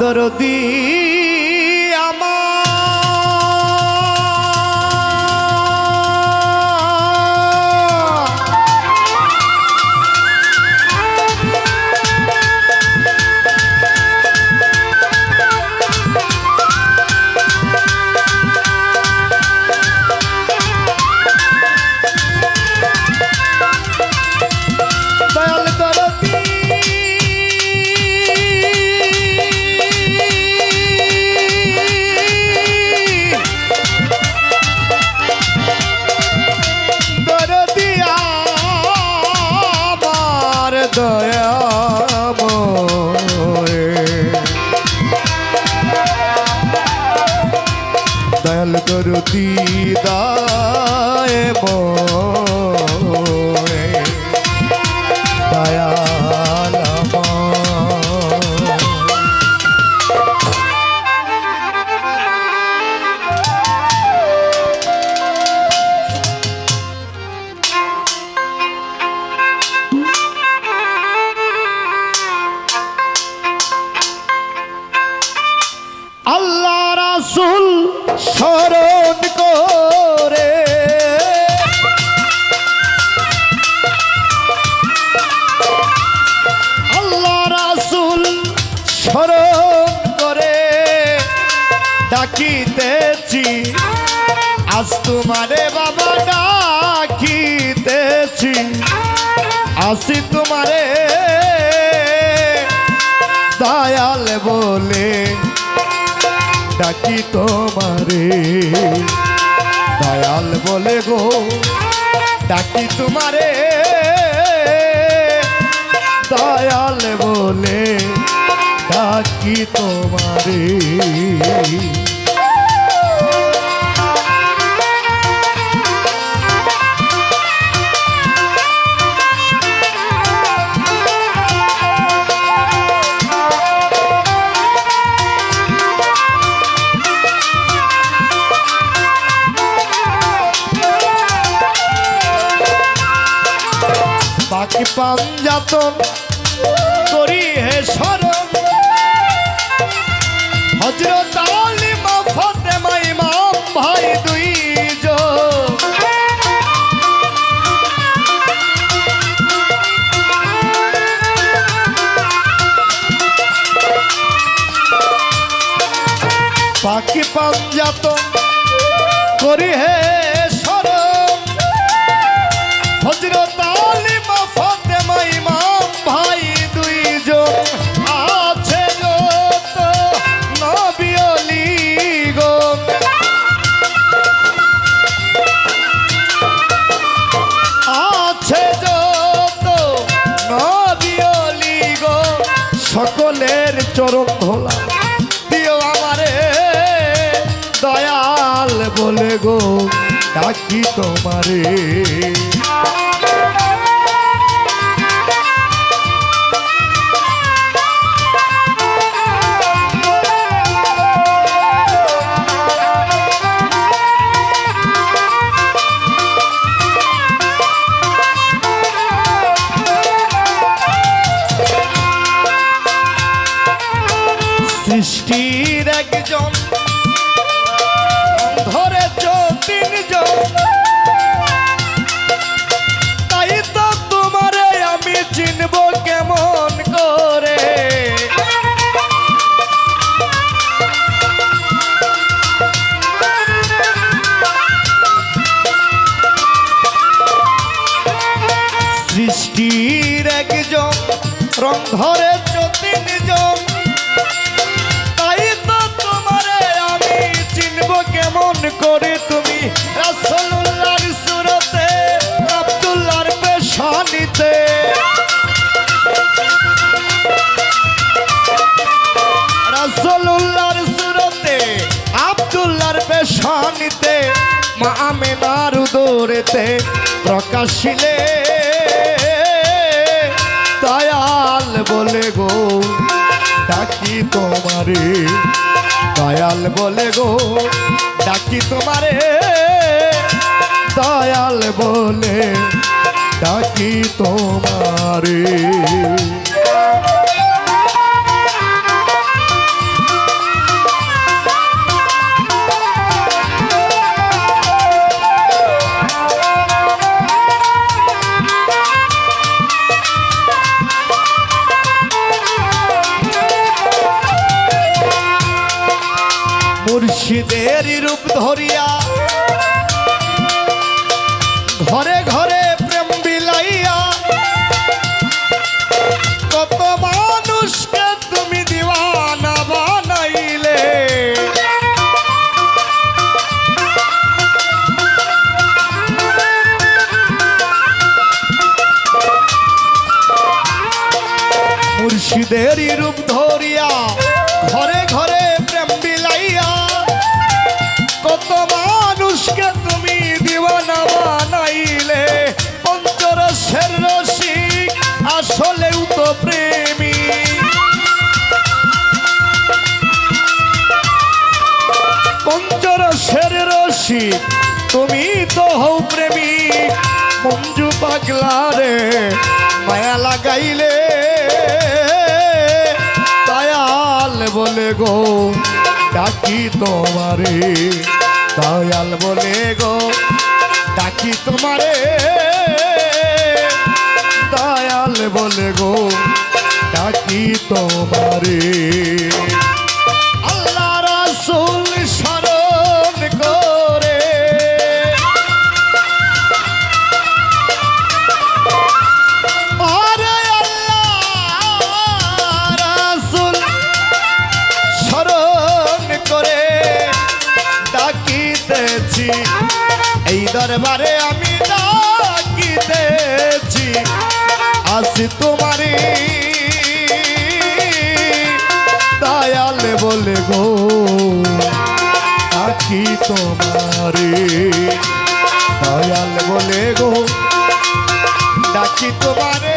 দরদি আমার দরদি স্মরণ করে ডাকিতেছি। আজ তোমারে বাবা ডাকিতেছি। আসি তোমারে দয়াল বলে ডাকি তোমারে। দয়াল বলে গো, ডাকি তোমারে। তোমারে। বাকি পাঞ্জাতন করি হে স্মরণ হজরত আলিম ফতেমা ইমাম ভাই দুইজন। পাখি পাঞ্জাতন করি হে স্মরণ হজরত চরণ ধোলা দিও আমারে দয়াল বলে গো ডাকি তোমারে। ধরে তিনজন তাই তো তোমারে আমি চিনব কেমন করে তুমি। রাসূলুল্লাহর সুরতে, আব্দুল্লাহর পেশানিতে। রাসূলুল্লাহর সুরতে, আব্দুল্লাহর পেশানিতে, মা আমেনার উদরেতে প্রকাশিলে। দয়াল বলে গো ডাকি তোমারে। দয়াল বলে গো ডাকি তোমারে। দয়াল বলে ডাকি তোমারে। মুর্শিদের রূপ ধরিয়া ঘরে ঘরে প্রেম বিলাইয়া কত মানুষকে তুমি দিওয়ানা বানাইলে। মুর্শিদের রূপ রসিক তুমি তো হও প্রেমী, মঞ্জু পাগলা রে। মায়া লাগাইলে দয়াল বলে গো, ডাকি তোমারে। দয়াল বলে গো, ডাকি তোমারে। দয়াল বলে গো, ডাকি তোমারে। দরবারে আমি ডাকিতেছি। আসি তোমারি দয়াল বলে গো আকি তোমারে দয়াল বলে গো, ডাকি তোমারে।